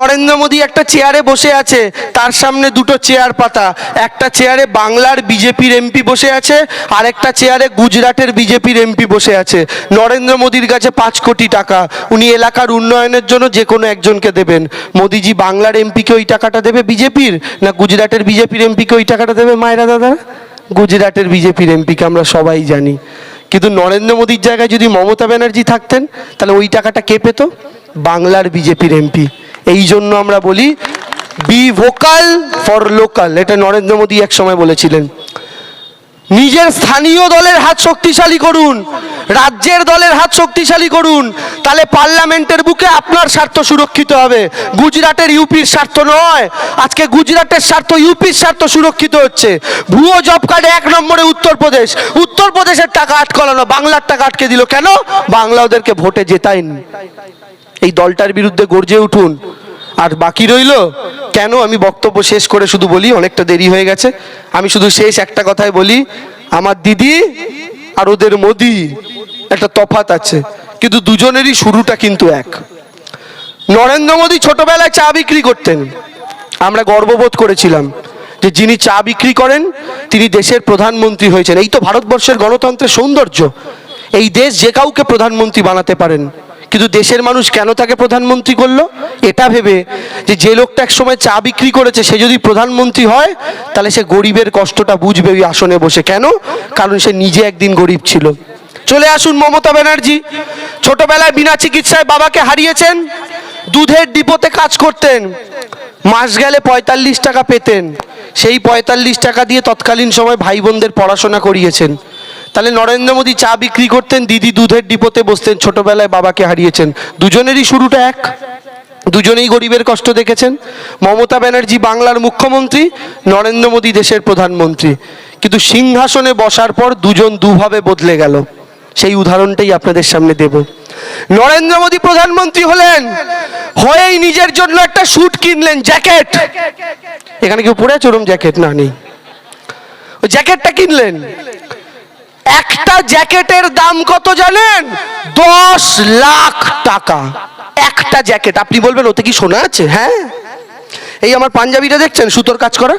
নরেন্দ্র মোদী একটা চেয়ারে বসে আছে, তার সামনে দুটো চেয়ার পাতা। একটা চেয়ারে বাংলার বিজেপির এমপি বসে আছে আর একটা চেয়ারে গুজরাটের বিজেপির এমপি বসে আছে। নরেন্দ্র মোদীর কাছে পাঁচ কোটি টাকা। উনি এলাকার উন্নয়নের জন্য যে কোনো একজনকে দেবেন। মোদিজি বাংলার এমপিকে ওই টাকাটা দেবে বিজেপির, না গুজরাটের বিজেপির এমপিকে ওই টাকাটা দেবে মায়েরা দাদা? গুজরাটের বিজেপির এমপিকে আমরা সবাই জানি। কিন্তু নরেন্দ্র মোদীর জায়গায় যদি মমতা ব্যানার্জি থাকতেন, তাহলে ওই টাকাটা কে পেত? বাংলার বিজেপির এমপি। এই জন্য আমরা বলি বি ভোকাল ফর লোকাল এটা নরেন্দ্র মোদী এক সময় বলেছিলেন। নিজের স্থানীয় দলের হাত শক্তিশালী করুন, রাজ্যের দলের হাত শক্তিশালী করুন, তাহলে পার্লামেন্টের বুকে আপনার স্বার্থ সুরক্ষিত হবে। গুজরাটের ইউপির স্বার্থ নয়, আজকে গুজরাটের স্বার্থ, ইউপির স্বার্থ সুরক্ষিত হচ্ছে। ভুয়ো জব কার্ডে এক নম্বরে উত্তরপ্রদেশ। উত্তরপ্রদেশের টাকা আটকানো বাংলার টাকা আটকে দিল। কেন? বাংলা ওদেরকে ভোটে জেতায়নি। এই দলটার বিরুদ্ধে গর্জে উঠুন। আর বাকি রইল, কেন আমি বক্তব্য শেষ করে শুধু বলি, অনেকটা দেরি হয়ে গেছে। আমি শুধু শেষ একটা কথাই বলি, আমার দিদি আর ওদের মোদি একটা তফাত আছে, কিন্তু দুজনেরই শুরুটা কিন্তু এক। নরেন্দ্র মোদী ছোটবেলায় চা বিক্রি করতেন। আমরা গর্ববোধ করেছিলাম যে যিনি চা বিক্রি করেন, তিনি দেশের প্রধানমন্ত্রী হয়েছেন। এই তো ভারতবর্ষের গণতন্ত্রের সৌন্দর্য। এই দেশ যে কাউকে প্রধানমন্ত্রী বানাতে পারেন কিন্তু দেশের মানুষ কেন তাকে প্রধানমন্ত্রী করল? এটা ভেবে যে যে লোকটা এক সময় চা বিক্রি করেছে, সে যদি প্রধানমন্ত্রী হয়, তাহলে সে গরিবের কষ্টটা বুঝবে ওই আসনে বসে। কেন? কারণ সে নিজে একদিন গরিব ছিল। চলে আসুন মমতা ব্যানার্জি। ছোটবেলায় বিনা চিকিৎসায় বাবাকে হারিয়েছেন, দুধের ডিপোতে কাজ করতেন, মাস গেলে পঁয়তাল্লিশ টাকা পেতেন। সেই পঁয়তাল্লিশ টাকা দিয়ে তৎকালীন সময় ভাই বোনদের পড়াশোনা করিয়েছেন। তাহলে নরেন্দ্র মোদী চা বিক্রি করতেন, দিদি দুধের ডিপোতে বসতেন, ছোটবেলায় বাবাকে হারিয়েছেন। দুজনেরই শুরুটা এক। দুজনেই গরিবের কষ্ট দেখেছেন। মমতা ব্যানার্জি বাংলার মুখ্যমন্ত্রী, নরেন্দ্র মোদী দেশের প্রধানমন্ত্রী। কিন্তু সিংহাসনে বসার পর দুজন দুভাবে বদলে গেল। সেই উদাহরণটাই আপনাদের সামনে দেব। নরেন্দ্র মোদী প্রধানমন্ত্রী হলেন, হয়েই নিজের জন্য একটা স্যুট কিনলেন, জ্যাকেট। এখানে কেউ পরে আছে ওরম জ্যাকেট? না, নেই। জ্যাকেটটা কিনলেন। একটা জ্যাকেটের দাম কত জানেন? দশ লাখ টাকা। একটা জ্যাকেট, আপনি বলবেন, ওতে কি সোনা আছে? হ্যাঁ। এই আমার পাঞ্জাবিটা দেখছেন? সুতোর কাজ করা?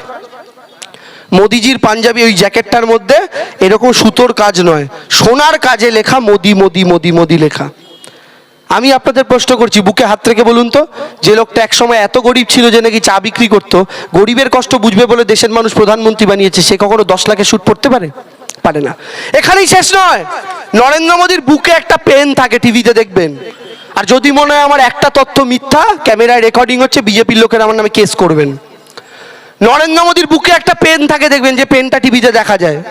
মোদিজির পাঞ্জাবি ওই জ্যাকেটটার মধ্যে এরকম সুতোর কাজ নয়। সোনার কাজে লেখা মোদি মোদি মোদি মোদি লেখা। আমি আপনাদের প্রশ্ন করছি, বুকে হাত রেখে বলুন তো, যে লোকটা একসময় এত গরিব ছিল যে নাকি চা বিক্রি করতো, গরিবের কষ্ট বুঝবে বলে দেশের মানুষ প্রধানমন্ত্রী বানিয়েছে, সে কখনো দশ লাখের শুট পড়তে পারে? পারে না। এখানেই শেষ নয়। নরেন্দ্র মোদীর বুকে একটা পেন থাকে টিভিতে দেখবেন। আর যদি মনে হয় আমার একটা তথ্য মিথ্যা, ক্যামেরায় রেকর্ডিং হচ্ছে, বিজেপির লোকের আমার নামে কেস করবেন। নরেন্দ্র মোদীর বুকে একটা পেন থাকে দেখবেন, যে পেনটা টিভিতে দেখা যায়,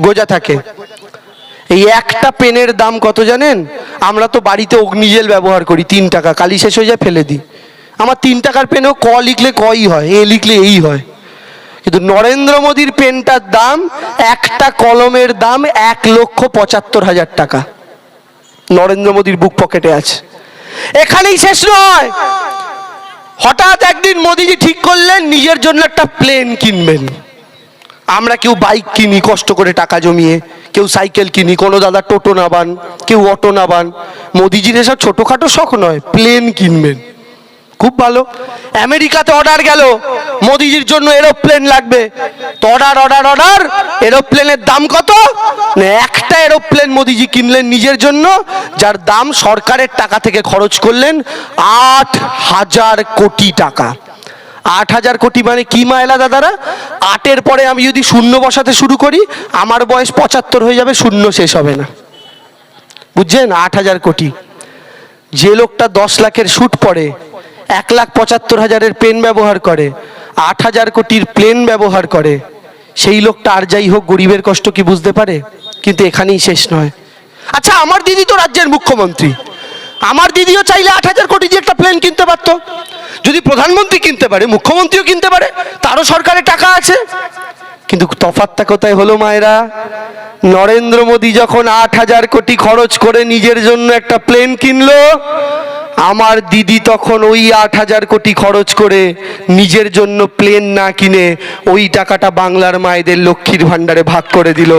গোজা থাকে। এই একটা পেনের দাম কত জানেন? আমরা তো বাড়িতে অগ্নিজেল ব্যবহার করি, তিন টাকা। কালি শেষ হয়ে যায়, ফেলে দিই। আমার তিন টাকার পেনেও ক লিখলে কই হয়? এ লিখলে এই হয়। কিন্তু নরেন্দ্র মোদীর পেনটার দাম একটা কলমের দাম এক লক্ষ পঁচাত্তর হাজার টাকা। নরেন্দ্র মোদীর বুক পকেটে আছে। এখানেই শেষ নয়। হঠাৎ একদিন মোদিজি ঠিক করলেন, নিজের জন্য একটা প্লেন কিনবেন। আমরা কেউ বাইক কিনি কষ্ট করে টাকা জমিয়ে, কেউ সাইকেল কিনি, কোনো দাদা টোটো নাবান কেউ অটো নাবান মোদিজির এসব ছোটোখাটো শখ নয়, প্লেন কিনবেন। খুব ভালো। আমেরিকাতে অর্ডার গেল। মোদিজির জন্য এরোপ্লেন লাগবে। তো অর্ডার অর্ডার অর্ডার এরোপ্লেনের দাম কত? একটা এরোপ্লেন মোদিজি কিনলেন নিজের জন্য, যার দাম সরকারের টাকা থেকে খরচ করলেন আট হাজার কোটি টাকা। আট হাজার কোটি মানে কি মায়লা দাদারা? আটের পরে আমি যদি শূন্য বসাতে শুরু করি, আমার বয়স পঁচাত্তর হয়ে যাবে, শূন্য শেষ হবে না। বুঝছেন? আট হাজার কোটি। যে লোকটা দশ লাখের শুট পড়ে এক লাখ পঁচাত্তর হাজারের পেন ব্যবহার করে, আট হাজার কোটির প্লেন ব্যবহার করে। সেই লোকটা আর যাই হোক গরিবের কষ্ট কি বুঝতে পারে? কিন্তু এখানেই শেষ নয়। আচ্ছা আমার দিদি তো রাজ্যের মুখ্যমন্ত্রী। আমার দিদিও চাইলে আট হাজার কোটি দিয়ে একটা প্লেন কিনতে পারতো। যদি প্রধানমন্ত্রী কিনতে পারে, মুখ্যমন্ত্রীও কিনতে পারে, তারও সরকারের টাকা আছে। কিন্তু তফাতটা কোথায় হলো মায়েরা? নরেন্দ্র মোদী যখন আট হাজার কোটি খরচ করে নিজের জন্য একটা প্লেন কিনলো আমার দিদি তখন ওই আট হাজার কোটি খরচ করে নিজের জন্য প্লেন না কিনে ওই টাকাটা বাংলার মায়েদের লক্ষ্মীর ভাণ্ডারে ভাগ করে দিল।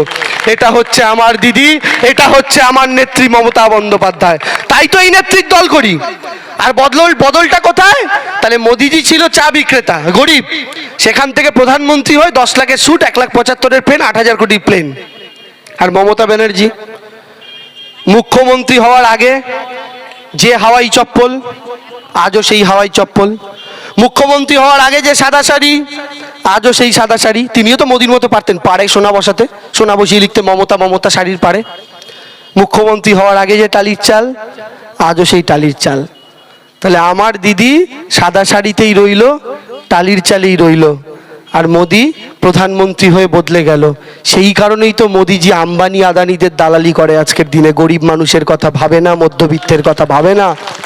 এটা হচ্ছে আমার দিদি, এটা হচ্ছে আমার নেত্রী মমতা বন্দ্যোপাধ্যায়। তাই তো এই নেত্রীর দল করি। আর বদল বদলটা কোথায়? তাহলে মোদিজি ছিল চা বিক্রেতা, গরিব। সেখান থেকে প্রধানমন্ত্রী হয় দশ লাখের স্যুট এক লাখ পঁচাত্তরের প্লেন আট হাজার কোটি প্লেন আর মমতা ব্যানার্জি, মুখ্যমন্ত্রী হওয়ার আগে যে হাওয়াই চপ্পল, আজও সেই হাওয়াই চপ্পল। মুখ্যমন্ত্রী হওয়ার আগে যে সাদা শাড়ি, আজও সেই সাদা শাড়ি। তিনিও তো মোদির মতো পারতেন, পারে সোনা বসাতে, সোনা বসিয়ে লিখতে মমতা মমতা শাড়ির পারে। মুখ্যমন্ত্রী হওয়ার আগে যে টালির চাল, আজও সেই টালির চাল। তাহলে আমার দিদি সাদা শাড়িতেই রইল, টালির চালেই রইল। আর মোদি প্রধানমন্ত্রী হয়ে বদলে গেল। সেই কারণেই তো মোদিজি আম্বানি আদানিদের দালালি করে আজকের দিনে। গরিব মানুষের কথা ভাবে না, মধ্যবিত্তের কথা ভাবে না।